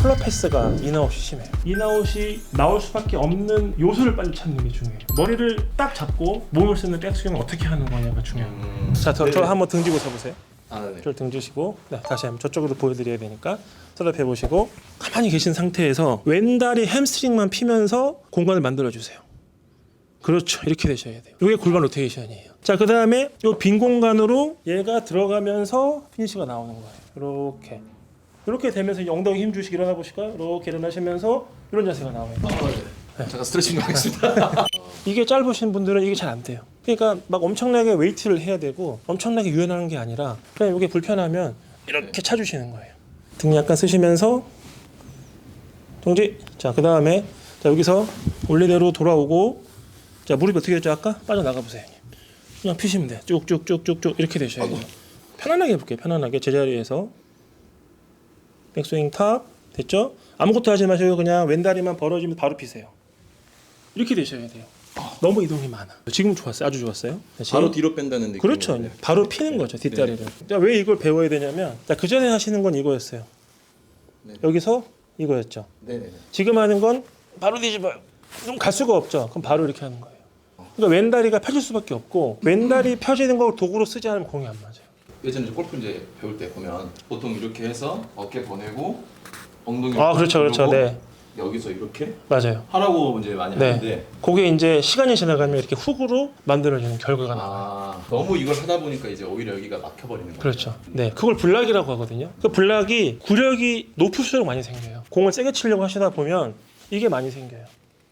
클럽 패스가 인아웃이 심해요. 인아웃이 나올 수밖에 없는 요소를 빨리 찾는 게 중요해요. 머리를 딱 잡고 몸을 쓰는 백스윙을 어떻게 하는 거냐가 중요해요. 음. 자, 저, 저 네네. 한번 등 지고 서보세요. 아, 네. 저를 등 지시고 네, 다시 한번 저쪽으로 보여드려야 되니까 셋업 해 보시고 가만히 계신 상태에서 왼다리 햄스트링만 피면서 공간을 만들어 주세요. 그렇죠. 이렇게 되셔야 돼요. 이게 골반 로테이션이에요. 자, 그 다음에 이 빈 공간으로 얘가 들어가면서 피니시가 나오는 거예요. 이렇게. 이렇게 되면서 엉덩이 힘 주시고 일어나 보실까요? 이렇게 일어나시면서 이런 자세가 나와요. 아, 네. 잠깐 스트레칭 좀 하겠습니다. 이게 짧으신 분들은 이게 잘 안 돼요. 그러니까 막 엄청나게 웨이트를 해야 되고 엄청나게 유연하는 게 아니라 그냥 이게 불편하면 이렇게 차주시는 거예요. 등 약간 쓰시면서 정지. 자, 그 다음에 자 여기서 원래대로 돌아오고 자 무릎이 어떻게 됐죠? 아까 빠져나가 보세요. 그냥 피시면 돼요. 쭉쭉쭉쭉쭉 이렇게 되셔야 돼요. 편안하게 해볼게요. 편안하게 제자리에서 백스윙 탑 됐죠? 아무것도 하지 마시고 그냥 왼다리만 벌어지면 바로 피세요. 이렇게 되셔야 돼요. 너무 이동이 많아. 지금 좋았어요. 아주 좋았어요. 다시. 바로 뒤로 뺀다는 느낌. 그렇죠. 바로 피는 거죠 뒷다리를. 자, 왜 이걸 배워야 되냐면 그 전에 하시는 건 이거였어요. 네. 여기서 이거였죠. 네, 네. 지금 하는 건 바로 뒤집어요. 그럼 갈 수가 없죠. 그럼 바로 이렇게 하는 거예요. 그러니까 왼다리가 펴질 수밖에 없고 왼다리 펴지는 걸 도구로 쓰지 않으면 공이 안 맞아요. 예전에 이제 골프 이제 배울 때 보면 보통 이렇게 해서 어깨 보내고 엉덩이 아 그렇죠, 그렇죠. 누르고 네, 여기서 이렇게 맞아요. 하라고 이제 많이 네. 하는데 그게 이제 시간이 지나가면 이렇게 훅으로 만들어지는 결과가 나와요. 아 너무 이걸 하다 보니까 이제 오히려 여기가 막혀버리는 거예요. 그렇죠. 네, 그걸 블락이라고 하거든요. 그 블락이 구력이 높을수록 많이 생겨요. 공을 세게 치려고 하시다 보면 이게 많이 생겨요.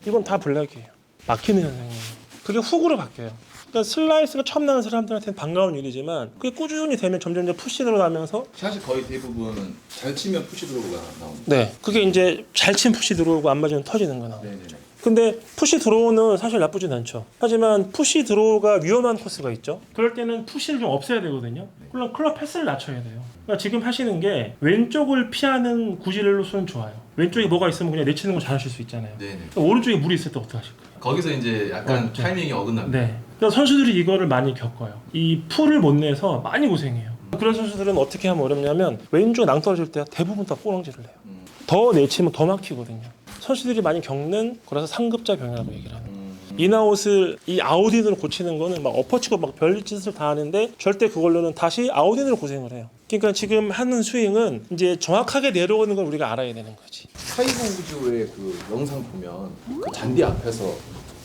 이건 다 블락이에요. 막히는 현상이에요. 그게 훅으로 바뀌어요. 그러니까 슬라이스가 처음 나는 사람들한테는 반가운 일이지만 그게 꾸준히 되면 점점 점 푸시 들어가면서 사실 거의 대부분 잘 치면 푸시 드로우가 나옵니다. 네, 그게 이제 잘 친 푸시 들어오고 안 맞으면 터지는 거나. 네, 네, 네. 근데 푸시 드로우는 사실 나쁘진 않죠. 하지만 푸시 드로우가 위험한 코스가 있죠. 그럴 때는 푸시를 좀 없애야 되거든요. 물론 클럽 패스를 낮춰야 돼요. 그러니까 지금 하시는 게 왼쪽을 피하는 구질로서는 좋아요. 왼쪽에 뭐가 있으면 그냥 내치는 거 잘하실 수 있잖아요. 네, 네. 오른쪽에 물이 있을 때 어떻게 하실 거예요? 거기서 이제 약간 어, 네. 타이밍이 어긋납니다. 네. 그래서 선수들이 이거를 많이 겪어요. 이 풀을 못 내서 많이 고생해요. 그런 선수들은 어떻게 하면 어렵냐면 왼쪽 낭 떨어질 때 대부분 다 꼬랑지를. 음, 더 내치면 더 막히거든요. 선수들이 많이 겪는 거라서 상급자 병이라고 얘기를 하는 거예요. 음, 인아웃을 이 아웃인으로 고치는 거는 막 엎어치고 막 별짓을 다 하는데 절대 그걸로는 다시 아웃인으로 고생을 해요. 그러니까 지금 하는 스윙은 이제 정확하게 내려오는 걸 우리가 알아야 되는 거지. 타이거 우즈의 그 영상 보면 그 잔디 앞에서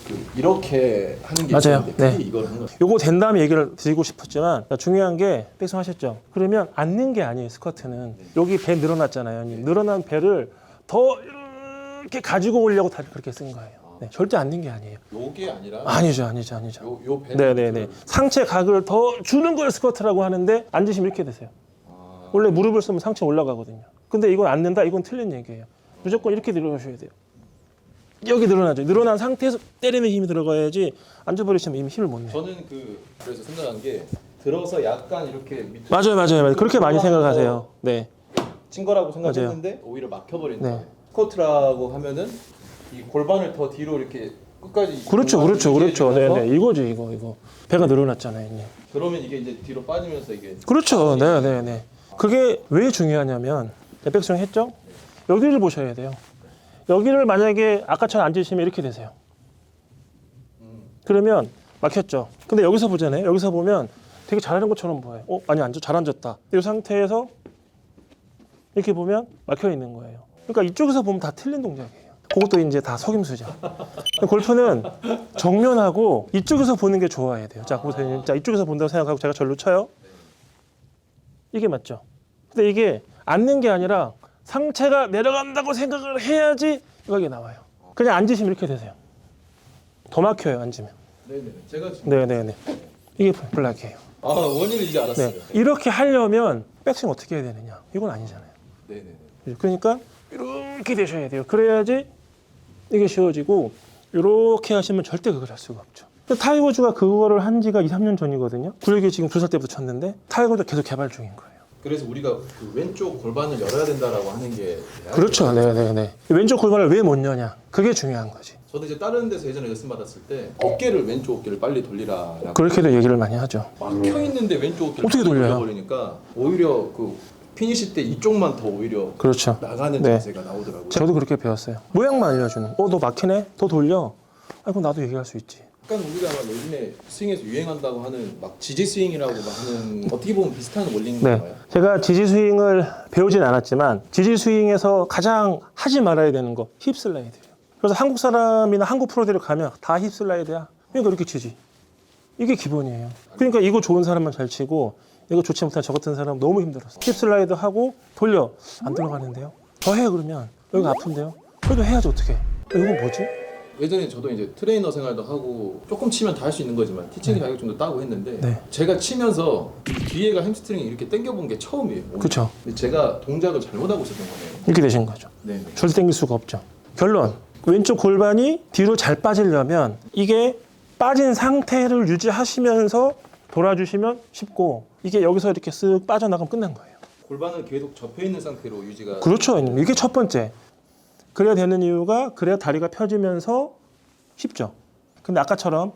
그 이렇게 하는 게 맞아요. 네. 이걸 한 거예요. 요거 된 다음에 얘기를 드리고 싶었지만 중요한 게 백승하셨죠. 그러면 앉는 게 아니에요. 스쿼트는 여기 배 늘어났잖아요. 늘어난 배를 더 이렇게 가지고 오려고 다리 그렇게 쓴 거예요. 네, 절대 앉는 게 아니에요. 요게 아니라 아니죠, 아니죠, 아니죠. 요, 요 배. 네네네. 상체 각을 더 주는 걸 스쿼트라고 하는데 앉으시면 이렇게 되세요. 아, 원래 무릎을 쓰면 상체 올라가거든요. 근데 이건 앉는다? 이건 틀린 얘기예요. 무조건 이렇게 늘어나셔야 돼요. 여기 늘어나죠. 늘어난 상태에서 때리는 힘이 들어가야지 앉아버리시면 이미 힘을 못 내요. 저는 그 그래서 생각한 게 들어서 약간 이렇게 밑으로 맞아요, 맞아요, 맞아요. 그렇게 많이 생각하세요. 네. 친 거라고 생각했는데 오히려 막혀버린다. 네. 스쿼트라고 하면은 이 골반을 더 뒤로 이렇게 끝까지 그렇죠, 골반을 그렇죠, 그렇죠. 유지해주면서 네네. 이거죠, 이거, 이거. 배가 늘어났잖아요, 이제. 그러면 이게 이제 뒤로 빠지면서 이게 그렇죠. 네, 네, 네. 그게 왜 중요하냐면 백스윙 했죠? 여기를 보셔야 돼요. 여기를 만약에 아까처럼 앉으시면 이렇게 되세요. 그러면 막혔죠. 근데 여기서 보잖아요. 여기서 보면 되게 잘하는 것처럼 보여요. 어, 많이 앉아, 잘 앉았다. 이 상태에서 이렇게 보면 막혀 있는 거예요. 그러니까 이쪽에서 보면 다 틀린 동작이에요. 그것도 이제 다 속임수죠. 골프는 정면하고 이쪽에서 보는 게 좋아야 돼요. 자, 보세요. 자, 이쪽에서 본다고 생각하고 제가 절로 쳐요. 이게 맞죠. 근데 이게 앉는 게 아니라 상체가 내려간다고 생각을 해야지 이게 나와요. 그냥 앉으시면 이렇게 되세요. 더 막혀요, 앉으면. 네네 제가 지금 네네네. 이게 블락이에요. 아 원인을 이제 알았어요. 네. 이렇게 하려면 백스윙 어떻게 해야 되느냐? 이건 아니잖아요. 네네. 그러니까 이렇게 되셔야 돼요. 그래야지 이게 쉬워지고 이렇게 하시면 절대 그걸 할 수가 없죠. 타이거즈가 그거를 한 지가 2, 3년 전이거든요. 구력이 지금 두살 때부터 쳤는데 타이거도 계속 개발 중인 거예요. 그래서 우리가 그 왼쪽 골반을 열어야 된다라고 하는 게 그렇죠. 네, 네, 네. 왼쪽 골반을 왜 못 여냐? 그게 중요한 거지. 저도 이제 다른 데서 예전에 레슨 받았을 때 어깨를 왼쪽 어깨를 빨리 돌리라라고 그렇게도 얘기를 많이 하죠. 막혀 있는데 왼쪽 어깨를 어떻게 돌려요? 돌려버리니까 오히려 그 피니시 때 이쪽만 더 오히려 그렇죠. 나가는 네. 자세가 나오더라고요. 저도 그렇게 배웠어요. 모양만 알려주는. 어, 너 막히네? 더 돌려. 아, 그럼 나도 얘기할 수 있지. 약간 우리가 막 요즘에 스윙에서 유행한다고 하는 막 지지 스윙이라고 막 하는 어떻게 보면 비슷한 원리인 네. 건가요? 제가 지지 스윙을 배우진 않았지만 지지 스윙에서 가장 하지 말아야 되는 거 힙 슬라이드예요. 그래서 한국 사람이나 한국 프로들이 가면 다 힙 슬라이드야. 그러니까 이렇게 치지. 이게 기본이에요. 그러니까 이거 좋은 사람만 잘 치고 이거 좋지 못한 저 같은 사람 너무 힘들었어. 힙 슬라이드 하고 돌려 안 들어가는데요. 더 해 그러면 여기가 아픈데요. 그래도 해야지 어떻게? 이건 뭐지? 예전에 저도 이제 트레이너 생활도 하고 조금 치면 다 할 수 있는 거지만 티칭 자격증도 따고 했는데 네. 제가 치면서 뒤에가 햄스트링이 이렇게 당겨본 게 처음이에요. 오늘. 그쵸. 근데 제가 동작을 잘못하고 있었던 거네요. 이렇게 되신 거죠. 네네. 절대 당길 수가 없죠. 결론. 왼쪽 골반이 뒤로 잘 빠지려면 이게 빠진 상태를 유지하시면서 돌아주시면 쉽고 이게 여기서 이렇게 쓱 빠져나가면 끝난 거예요. 골반은 계속 접혀 있는 상태로 유지가 그렇죠. 이게 첫 번째. 그래야 되는 이유가 그래야 다리가 펴지면서 쉽죠. 근데 아까처럼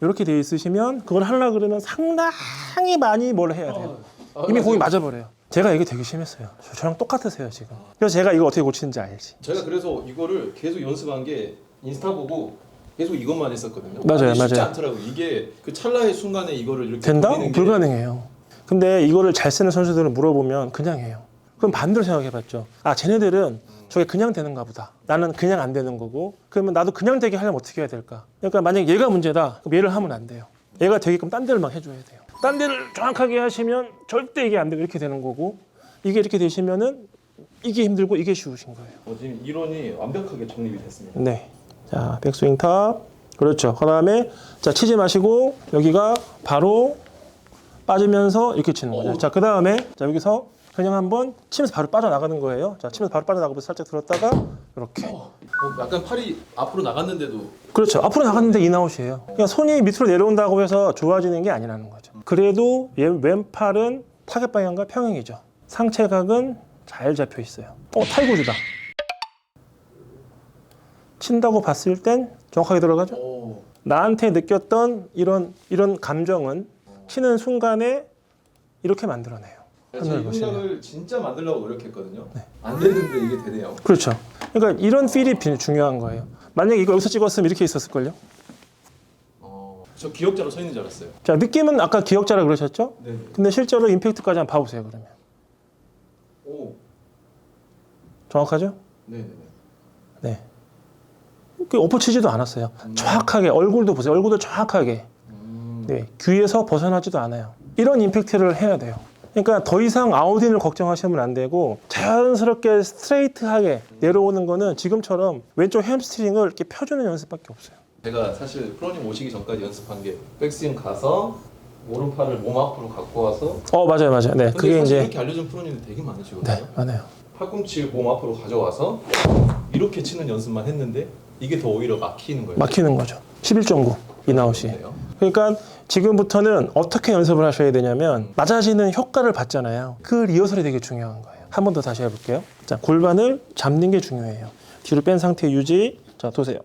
이렇게 돼 있으시면 그걸 하려 그러면 상당히 많이 뭘 해야 돼요. 아, 이미 맞아요. 공이 맞아버려요. 제가 이게 되게 심했어요. 저- 저랑 똑같으세요 지금. 그래서 제가 이거 어떻게 고치는지 알지. 제가 그래서 이거를 계속 연습한 게 인스타 보고 계속 이것만 했었거든요. 맞아요, 쉽지 맞아요. 않더라고요. 이게 그 찰나의 순간에 이거를 이렇게 된다? 게 불가능해요. 근데 이거를 잘 쓰는 선수들은 물어보면 그냥 해요. 그럼 반대로 생각해봤죠. 아, 쟤네들은 저게 그냥 되는가 보다. 나는 그냥 안 되는 거고. 그러면 나도 그냥 되게 하려면 어떻게 해야 될까? 그러니까 만약에 얘가 문제다. 그럼 얘를 하면 안 돼요. 얘가 되게끔 딴 데를 막 해줘야 돼요. 딴 데를 정확하게 하시면 절대 이게 안 되고 이렇게 되는 거고. 이게 이렇게 되시면은 이게 힘들고 이게 쉬우신 거예요. 어, 지금 이론이 완벽하게 정립이 됐습니다. 네. 자, 백스윙 탑. 그렇죠. 그 다음에 자, 치지 마시고 여기가 바로 빠지면서 이렇게 치는 거죠. 자, 그 다음에 자, 여기서 그냥 한번 치면서 바로 빠져나가는 거예요. 자, 치면서 바로 빠져나가면서 살짝 들었다가 이렇게. 어, 약간 팔이 앞으로 나갔는데도 그렇죠. 앞으로 나갔는데 인아웃이에요. 그러니까 손이 밑으로 내려온다고 해서 좋아지는 게 아니라는 거죠. 그래도 얘 왼팔은 타겟 방향과 평행이죠. 상체각은 잘 잡혀 있어요. 어, 탈구주다. 친다고 봤을 땐 정확하게 들어가죠. 오, 나한테 느꼈던 이런 이런 감정은 치는 순간에 이렇게 만들어내요. 이 보시면. 동작을 진짜 만들려고 노력했거든요. 안 되는데 이게 되네요. 그렇죠. 그러니까 이런 필이 비- 중요한 거예요. 만약에 이거 여기서 찍었으면 이렇게 있었을걸요. 어, 저 기억자로 서 있는 줄 알았어요. 자 느낌은 아까 기억자라 그러셨죠? 네. 근데 실제로 임팩트까지 한번 봐보세요 그러면. 오, 정확하죠? 네 네 네. 엎어치지도 않았어요. 정확하게 얼굴도 보세요. 얼굴도 정확하게. 음, 네, 귀에서 벗어나지도 않아요. 이런 임팩트를 해야 돼요. 그러니까 더 이상 아웃인을 걱정하시면 안 되고 자연스럽게 스트레이트하게 내려오는 거는 지금처럼 왼쪽 햄스트링을 이렇게 펴주는 연습밖에 없어요. 제가 사실 프로님 오시기 전까지 연습한 게 백스윙 가서 오른팔을 몸 앞으로 갖고 와서 어 맞아요, 맞아요. 네, 근데 그게 사실 이제 이렇게 알려준 프로님들 되게 많으시거든요. 네 맞아요. 팔꿈치 몸 앞으로 가져와서 이렇게 치는 연습만 했는데 이게 더 오히려 막히는 거예요. 막히는 거죠. 11.9 인아웃이. 그래요? 그러니까 지금부터는 어떻게 연습을 하셔야 되냐면 낮아지는 효과를 봤잖아요. 그 리허설이 되게 중요한 거예요. 한 번 더 다시 해볼게요. 자 골반을 잡는 게 중요해요. 뒤로 뺀 상태 유지. 자 도세요.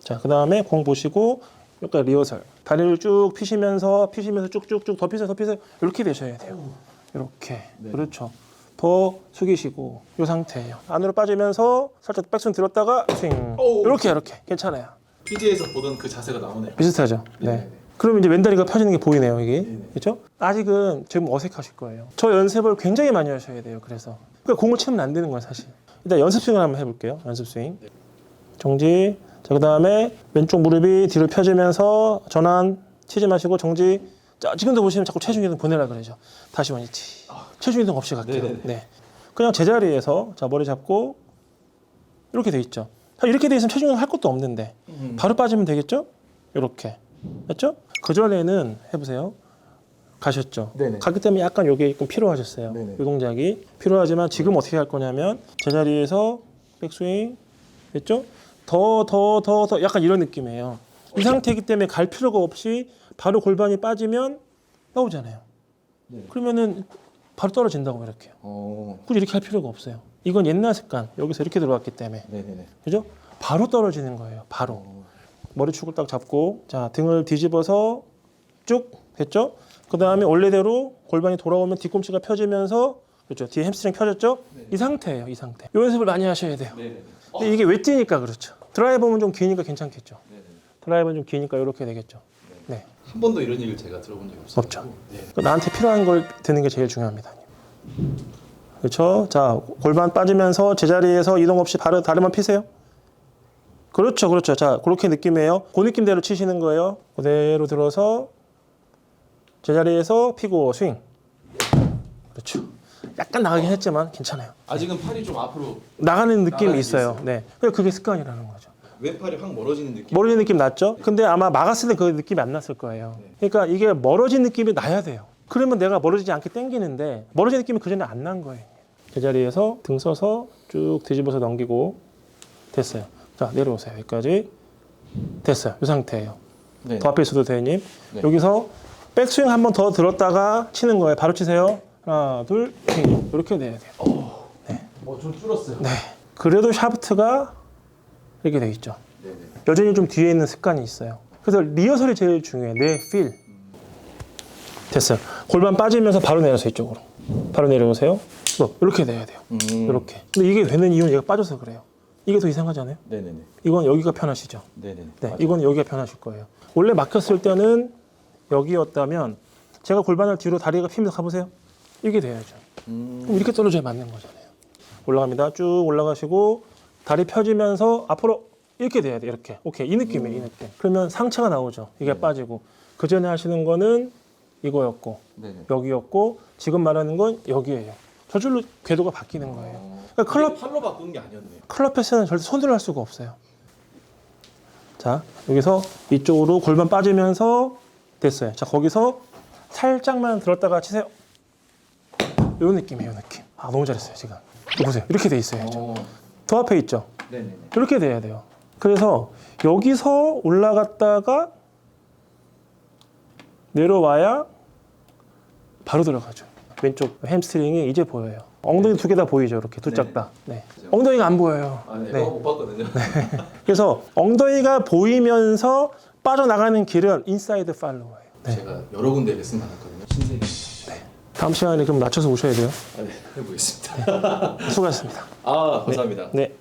자 그 다음에 공 보시고 여기까지 리허설. 다리를 쭉 피시면서 피시면서 쭉쭉쭉 더 피세요 더 피세요 이렇게 되셔야 돼요. 이렇게 네. 그렇죠. 더 숙이시고 이 상태예요. 안으로 빠지면서 살짝 백스윙 들었다가 스윙. 오. 이렇게 이렇게 괜찮아요. PG에서 보던 그 자세가 나오네요. 비슷하죠. 네. 네네네. 그러면 이제 왼다리가 펴지는 게 보이네요, 이게. 네네. 그렇죠? 아직은 지금 어색하실 거예요. 저 연습을 굉장히 많이 하셔야 돼요. 그래서. 그러니까 공을 치면 안 되는 거예요, 사실. 일단 연습 스윙을 한번 해볼게요. 연습 스윙. 정지. 자, 그 다음에 왼쪽 무릎이 뒤로 펴지면서 전환 치지 마시고 정지. 자, 지금도 보시면 자꾸 체중 이동 보내라 그러죠. 다시 원위치. 체중 이동 없이 갈게요. 네네네. 네. 그냥 제자리에서 자, 머리 잡고 이렇게 돼 있죠. 자, 이렇게 돼 있으면 체중 이동 할 것도 없는데 음. 바로 빠지면 되겠죠? 이렇게. 됐죠? 그 전에는 해보세요. 가셨죠? 네네. 가기 때문에 약간 요게 좀 필요하셨어요. 네네. 이 동작이 필요하지만 지금 어떻게 할 거냐면 제자리에서 백스윙 됐죠? 더 더 더 더 약간 이런 느낌이에요. 이 상태이기 때문에 갈 필요가 없이 바로 골반이 빠지면 나오잖아요. 네. 그러면은 바로 떨어진다고 이렇게요. 어, 굳이 이렇게 할 필요가 없어요. 이건 옛날 습관. 여기서 이렇게 들어왔기 때문에. 네네네. 그죠? 바로 떨어지는 거예요. 바로. 어, 머리축을 딱 잡고 자 등을 뒤집어서 쭉 됐죠? 그 다음에 원래대로 골반이 돌아오면 뒤꿈치가 펴지면서 그렇죠. 뒤에 햄스트링 펴졌죠? 이 상태예요. 이 상태. 이 연습을 많이 하셔야 돼요. 근데 이게 왜 뛰니까 그렇죠. 드라이버는 좀 기니까 괜찮겠죠. 드라이버는 좀 기니까 이렇게 되겠죠. 네. 한 번도 이런 얘기를 제가 들어본 적이 없어요. 없죠. 네. 그러니까 나한테 필요한 걸 드는 게 제일 중요합니다. 그렇죠. 자 골반 빠지면서 제자리에서 이동 없이 바로 다리만 피세요. 그렇죠, 그렇죠. 자 그렇게 느낌이에요. 그 느낌대로 치시는 거예요. 그대로 들어서 제자리에서 피고 스윙. 그렇죠. 약간 나가긴 했지만 괜찮아요. 아직은 팔이 좀 앞으로 나가는 느낌이 나가는 게 있어요. 있어요. 네. 그게 습관이라는 거죠. 왼팔이 확 멀어지는 느낌. 멀어진 느낌 났죠? 근데 아마 막았을 때 그 느낌이 안 났을 거예요. 그러니까 이게 멀어진 느낌이 나야 돼요. 그러면 내가 멀어지지 않게 당기는데 멀어진 느낌이 그 전에 안 난 거예요. 제자리에서 등 써서 쭉 뒤집어서 넘기고 됐어요. 자 내려오세요. 여기까지 됐어요. 이 상태예요. 네. 더 앞에 있어도 대님. 네. 여기서 백스윙 한 번 더 들었다가 치는 거예요. 바로 치세요. 하나, 둘, 셋. 이렇게 돼야 돼요. 어, 좀 줄었어요. 네. 그래도 샤프트가 이렇게 돼 있죠. 여전히 좀 뒤에 있는 습관이 있어요. 그래서 리허설이 제일 중요해. 내 필. 됐어요. 골반 빠지면서 바로 내려서 이쪽으로. 바로 내려오세요. 또 이렇게 돼야 돼요. 음. 이렇게. 근데 이게 되는 이유는 얘가 빠져서 그래요. 이게 더 이상하지 않아요? 네네네. 이건 여기가 편하시죠? 네네네. 네, 맞아요. 이건 여기가 편하실 거예요. 원래 막혔을 때는 여기였다면 제가 골반을 뒤로 다리가 피면서 가보세요. 이게 돼야죠. 음. 그럼 이렇게 떨어져야 맞는 거잖아요. 올라갑니다. 쭉 올라가시고 다리 펴지면서 앞으로 이렇게 돼야 돼. 이렇게. 오케이. 이 느낌이에요. 이 느낌. 그러면 상체가 나오죠. 이게 네. 빠지고 그 전에 하시는 거는 이거였고 네네. 여기였고 지금 말하는 건 여기예요. 저절로 궤도가 바뀌는 거예요. 어. 그러니까 클럽 팔로 바꾸는 게 아니었네요. 클럽 패스는 절대 손으로 할 수가 없어요. 자, 여기서 이쪽으로 골반 빠지면서 됐어요. 자, 거기서 살짝만 들었다가 치세요. 요 느낌이에요, 요 느낌. 아, 너무 잘했어요, 지금. 이거 보세요. 이렇게 돼 있어야죠. 어. 더 앞에 있죠? 네네네. 이렇게 돼야 돼요. 그래서 여기서 올라갔다가 내려와야 바로 들어가죠. 왼쪽 햄스트링이 이제 보여요. 엉덩이 두 개 다 보이죠, 이렇게 두 짝 다. 네. 엉덩이가 안 보여요. 아, 네. 네. 어, 못 봤거든요. 그래서 엉덩이가 보이면서 빠져나가는 길은 인사이드 팔로워예요. 네. 제가 여러 군데 레슨 받았거든요. 신세계. 다음 시간에 그럼 낮춰서 오셔야 돼요. 아, 네. 해보겠습니다. 수고하셨습니다. 아, 감사합니다. 네.